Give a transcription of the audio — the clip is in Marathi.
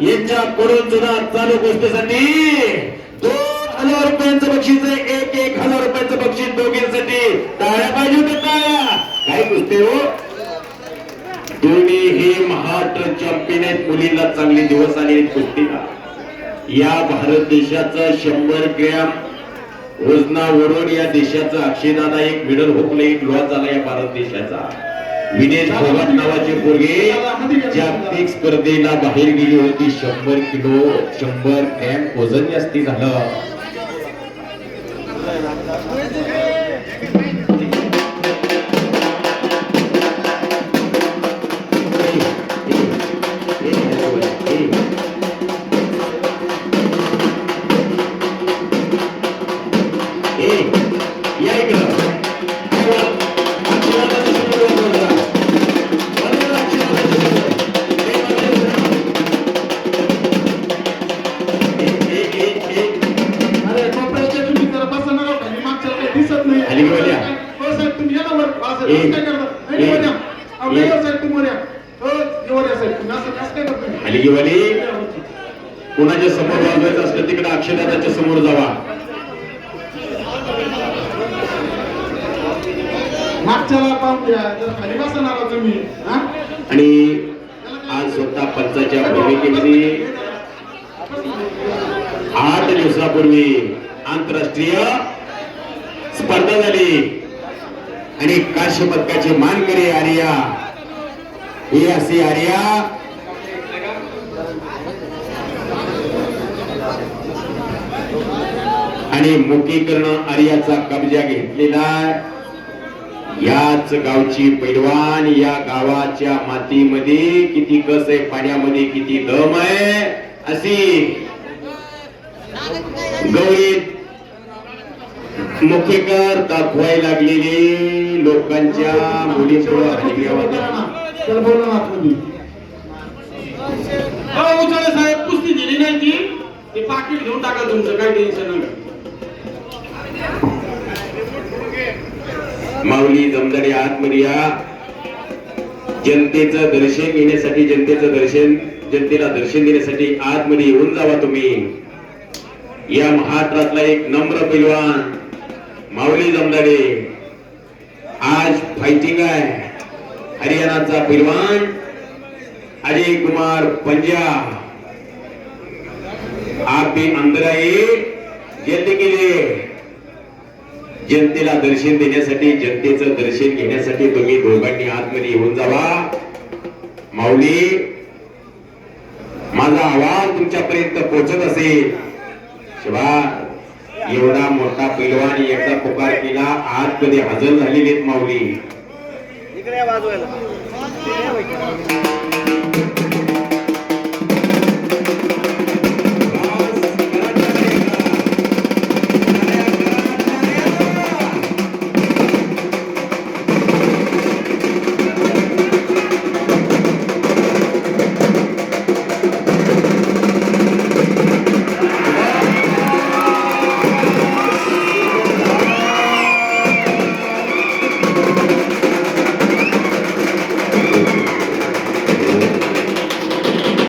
यांच्या करून सुद्धा चालू गोष्टीसाठी दोन हजार रुपयांचं बक्षीस एक एक हजार रुपयांचं बक्षीस दोघींसाठी. टाळ्या पाहिजे होत्या टाळ्या काय कुस्ती हो. दोन्ही हे महाराष्ट्र चॅम्पियन आहेत मुलींना चांगले दिवस आले आहेत कुस्तीला या भारत देशाचं शंभर ग्रॅम वजनावरून या देशाचं अक्षयदादा एक मेडल हुकला एक लॉस झाला या भारत देशाचा. विनेश भवन नावाचे पोरगे जागतिक स्पर्धेला बाहेर गेली होती शंभर किलो शंभर ग्रॅम वजन जास्ती झालं. तुम्ही या ना वर असं ए. असं काय करता नाही, ए. वर या. अहो, ए. नाही हो साहेब तुम्ही वर या हो वर या साहेब तुम्ही असं काय करता? खाली गेवाली कोणाच्या समोर वाजवायचं असलं तिकडे अक्षरदाच्या समोर जावा मागच्याला पाहून द्या जरा खाली बसा ना राव तुम्ही हा? आणि आज स्वतः पंचाच्या भूमिकेची आठ दिवसापूर्वी आंतरराष्ट्रीय स्पर्धा झाली आणि काश्य पदकाचे मानकरी आर्या ही असी आर्या आणि मुकीकरण आर्याचा कब्जा घेतलेला आहे. याच गावची पैलवान या गावाच्या मातीमध्ये किती कस आहे पाण्यामध्ये किती दम आहे अशी गवळीत मुखेकर दाखवायला लागलेली लोकांच्या उचले साहेब कुस्ती दिली नाही ती. ते पाकिट घेऊन टाका तुमचं काही टेन्शन नका. माऊली जमदारी आतमध्ये या जनतेचं दर्शन घेण्यासाठी जनतेचं दर्शन जनतेला दर्शन देण्यासाठी आतमध्ये येऊन जावा तुम्ही. या महाराष्ट्रातला एक नम्र पैलवान माऊली जमदारे आज फायटिंग आहे. हरियाणाचा पैलवान अजय कुमार पंजा. आप भी अंदर आए जनतेला दर्शन देण्यासाठी जनतेचं दर्शन घेण्यासाठी तुम्ही दोघांनी आतमध्ये येऊन जावा. माऊली माझा आवाज तुमच्यापर्यंत पोहोचत असेल. शिवा एवढा मोठा पैलवान एकदा पुकार केला. कधी हजर झालेली आहेत माऊली. इकडे